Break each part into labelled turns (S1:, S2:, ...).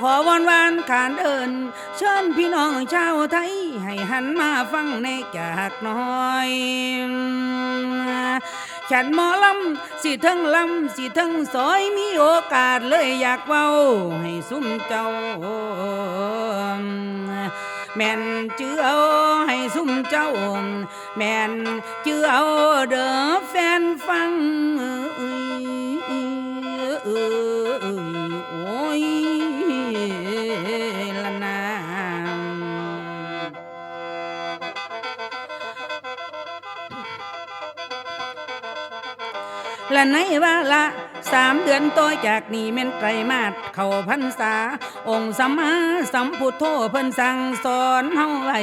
S1: ขอวอนวานขานเดิน เชิญพี่น้องชาวไทย ให้หันมาฟังในจากน้อยฉันหมอลำสิทั้งลำสิทั้งซอยมีโอกาสเลยอยากเว้าให้ซุ่มเจ้า แม่นเจือเอาให้ซุ่มเจ้าแม่นเจือเอาเด้อแฟนฟังเอ้ย และในว่าละสามเดือนต่อจากนี้เม่นไตรมาสเข้าพรรษา องค์สัมมาสัมพุทโธเพิ่นสั่งสอนเฮาไว้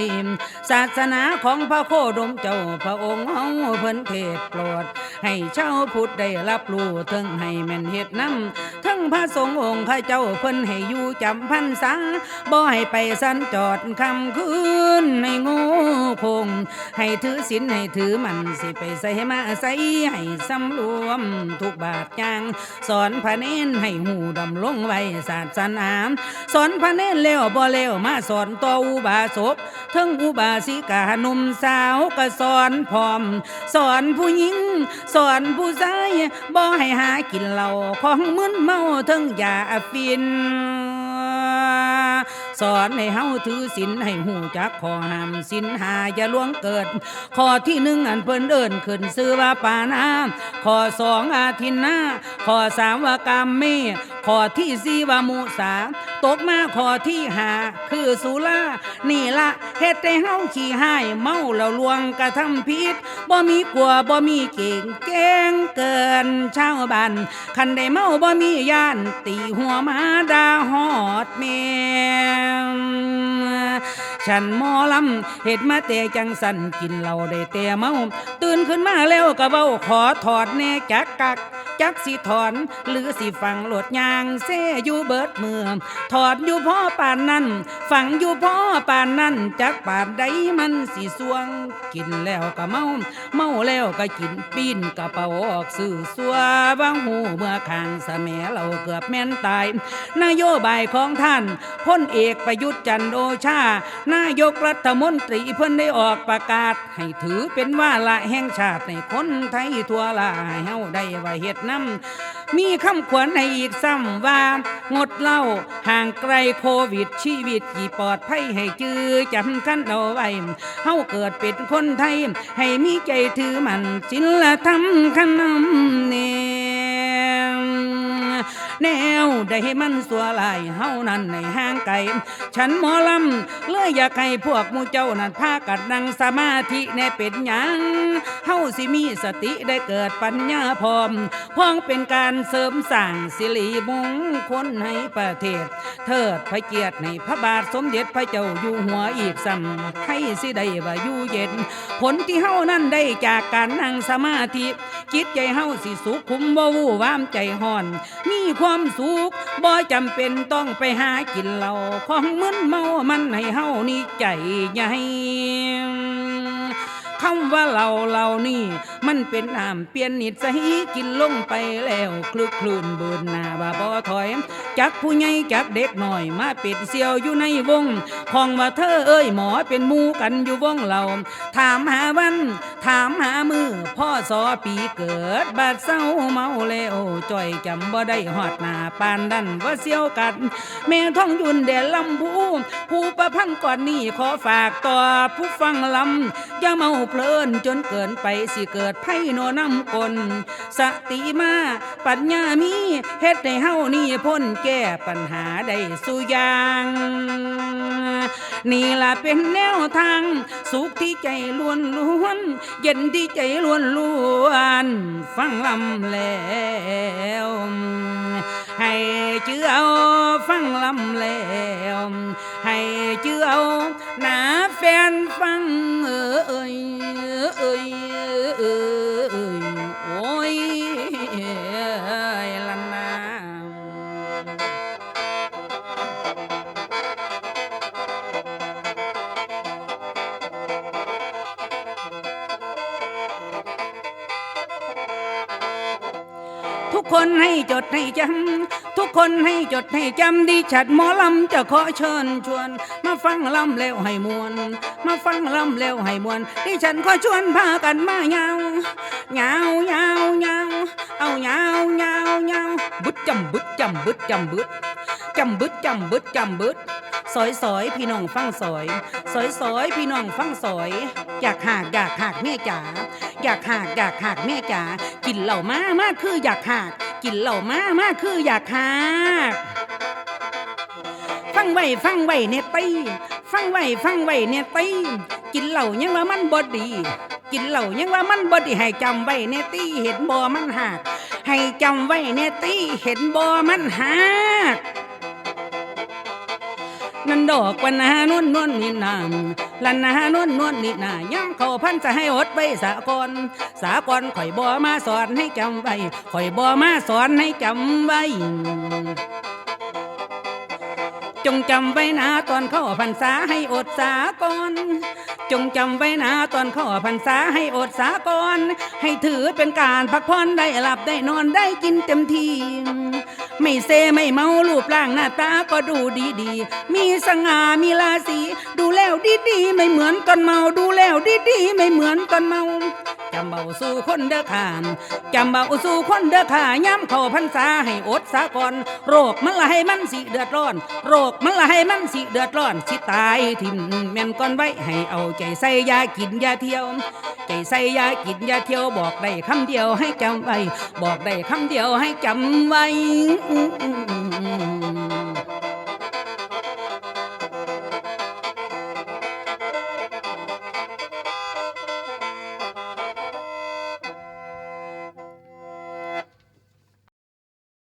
S1: ศาสนาของพระโคดมเจ้าพระองค์เฮาเพิ่นเทศโปรด ให้ชาวพุทธได้รับรู้ถึงให้แม่นเฮ็ดนำทั้งพระสงฆ์องค์ข้าเจ้าเพิ่นให้อยู่จำพรรษาบ่ให้ไปสัญจรคำคืนให้ง่คง ให้ถือศีลให้ถือมันสิไปใส่มาใส่ให้สำรวมทุกบาทยาง สอนพระเนนให้หูดำลงไว้ศาสนาสอนพระเนนแล้วบ่แล้วมาสอนต่ออุบาสกทั้งอุบาสิกาหนุ่มสาวก็สอนพร้อม สอนผู้หญิงสอนผู้ชายบ่ให้หากินเหล้าของมึนเมาทั้งยาฟิน สอนให้เฮาถือศีลให้หูจักขอห้ามศีลหาอย่าล่วงเกิด ข้อที่หนึ่งอันเพิ่นเดินขึ้นซื้อว่าปานาข้อสองอาทินนาข้อสามว่ากามเมข้อที่สี่ว่ามุสา ตกมาขอที่หา คือสุรานี่ละเฮ็ดให้เฮาขี้หายเมาแล้วลวงกระทำผิดบ่มีกลัวบ่มีเก่งเก่งเกินชาวบ้านคันได้เมาบ่มีย่าน ตีหัวมาดาฮอดแมวฉันหมอลำเห็ดมาแต่จังสันกินเหล้าได้แต่เมา ตื่นขึ้นมาแล้วก็เว้าขอถอดแน่จักกัก จักสิถอน หรือสิฟังหลดยางเซอยู่เบิดเมืองถอดอยู่พ่อป่านนั้น ฝังอยู่พ่อป่านนั้นจักป่านใดมันสิสวง กินแล้วก็เมา เมาแล้วก็กินปีนกระเป๋าออกสื่อสัวบางหูเมื่อขางสมเราเกือบแม่นตาย นโยบายของท่านพ้นเอกประยุทธ์จันทร์โอชา นายกรัฐมนตรีเพิ่นได้ออกประกาศ ให้ถือเป็นว่าละแห่งชาติในคนไทยทั่วละให้เฮาได้ไว้เฮ็ดน้ำมีคำขวัญให้อีกซ้ำว่างดเหล้าห่างไกลโควิดชีวิตที่ปลอดภัยให้จือจำกันเอาไว้เฮาเกิดเป็นคนไทย ให้มีใจถือมันศิลธรรมขนำเนี่ย แนวได้ให้มันสัวลายเฮานั้นในห้างไกลฉันหมอลำเลยอยากให้พวกมูเจ้านั้นพากันนั่งสมาธิในเป็นหยังเฮาสิมีสติได้เกิดปัญญาพร้อมพ้องเป็นการเสริมสร้างสิริมงคลให้ประเทศ เทิดพระเกียรติในพระบาทสมเด็จพระเจ้าอยู่หัวอีกซ้ำให้สิได้ว่าอยู่เย็น ผลที่เฮานั้นได้จากการนั่งสมาธิจิตใจเฮาสิสุขุมบ่วู่วามใจห่อนมีความสุขบ่จำเป็นต้องไปหากินเหล้าของมึนเมามันให้เฮานี่ใจใหญ่คำว่าเหล่าเหล่านี่ มันเป็นน้ำเปลี่ยนนิสัยกินลงไปแล้วคลึกคลืนเบินหน้าบ่าบ่ถอย จักผู้ใหญ่จักเด็กหน่อยมาเป็ดเสียวอยู่ในวงของว่าเธอเอ้ยหมอเป็นมูกันอยู่วงเรา ถามหาวัน ถามหามือพ่อสอปีเกิดบาดเศร้าเมาแล้วจ่อยจำบ่ได้หอดหน้าปานดันว่าเสียวกัดแม่ท่องยุนเดลลำพูผู้ประพันธ์ก่อนนี้ขอฝากต่อผู้ฟังลำอย่าเมาเพลินจนเกินไปสิเกิดไพ่โนน้ำกลสติมาปัญญามีเฮ็ดให้เฮานี่พ้นแก้ปัญหาได้สุยางนี่ล่ะเป็นแนวทาง สุขที่ใจล้วนล้วน เย็นที่ใจล้วนล้วน ฟังลำแล้วให้เชื่อาฟังลำแล้วให้เชื่อเอาหนาแฟนฟังเอ้ยเอ้ย ทุกคนให้จดให้จำทุกคนให้จดให้จำดิฉันหมอลำจะขอเชิญชวน มาฟังลำแล้วให้มวน มาฟังลำแล้วให้มวนดิฉันขอชวนพากันมาเงาเงาเงาเงาเอาเงาเงาเงาบึดจำบึดจำบึดจำบึดจำบึดจำบึดจำบึด สอยสอยพี่น้องฟังสอย สอยสอยพี่น้องฟังสอย อยากหากอยากหากแม่จ๋าอยากหากอยากหากแม่จ๋ากินเหล่ามามากคืออยากหากกินเหล่ามามากคืออยากหากฟังไว้ฟังไว้เนตีฟังไว้ฟังไว้เนตีกินเหล่ายังว่ามันบดดีกินเหล่ายังว่ามันบดดีให้จำไว้เนตีเห็นบ่มันหักให้จำไว้เนตีเห็นบ่มันหัก นันดอกวันนานวลนวลนี่นามลันนานวลนวลนี่นาย้ำเขาพันจะให้อดไว้สากลสากลข่อยบ่มาสอนให้จำไว้ข่อยบ่มาสอนให้จำไว้จงจำไว้นะตอนเข้าพรรษาให้อดสาก่อนจงจำไว้นะตอนเข้าพรรษาให้อดสาก่อนให้ถือเป็นการพักผ่อนได้หลับได้นอนได้กินเต็มที่ ไม่เซไม่เมารูปร่างหน้าตาก็ดูดีดี มีสง่ามีราศีดูแล้วดีดีไม่เหมือนตอนเมาดูแล้วดีดีไม่เหมือนตอนเมาจำเบาสู่คนเด้อขามจำเบาสู่คนเด้อขาย้ำเข้าพรรษาให้อดสาก่อนโรคมันละให้มันสิเดือดร้อน โรคมันละให้มันสิเดือดร้อนสิตายทิมแม่นก่อนไว้ให้เอาใจใส่ยากินยาเที่ยว ใจใส่ยากินยาเที่ยวบอกได้คำเดียวให้จำไว้ บอกได้คำเดียวให้จำไว้ Mm-mm-mm.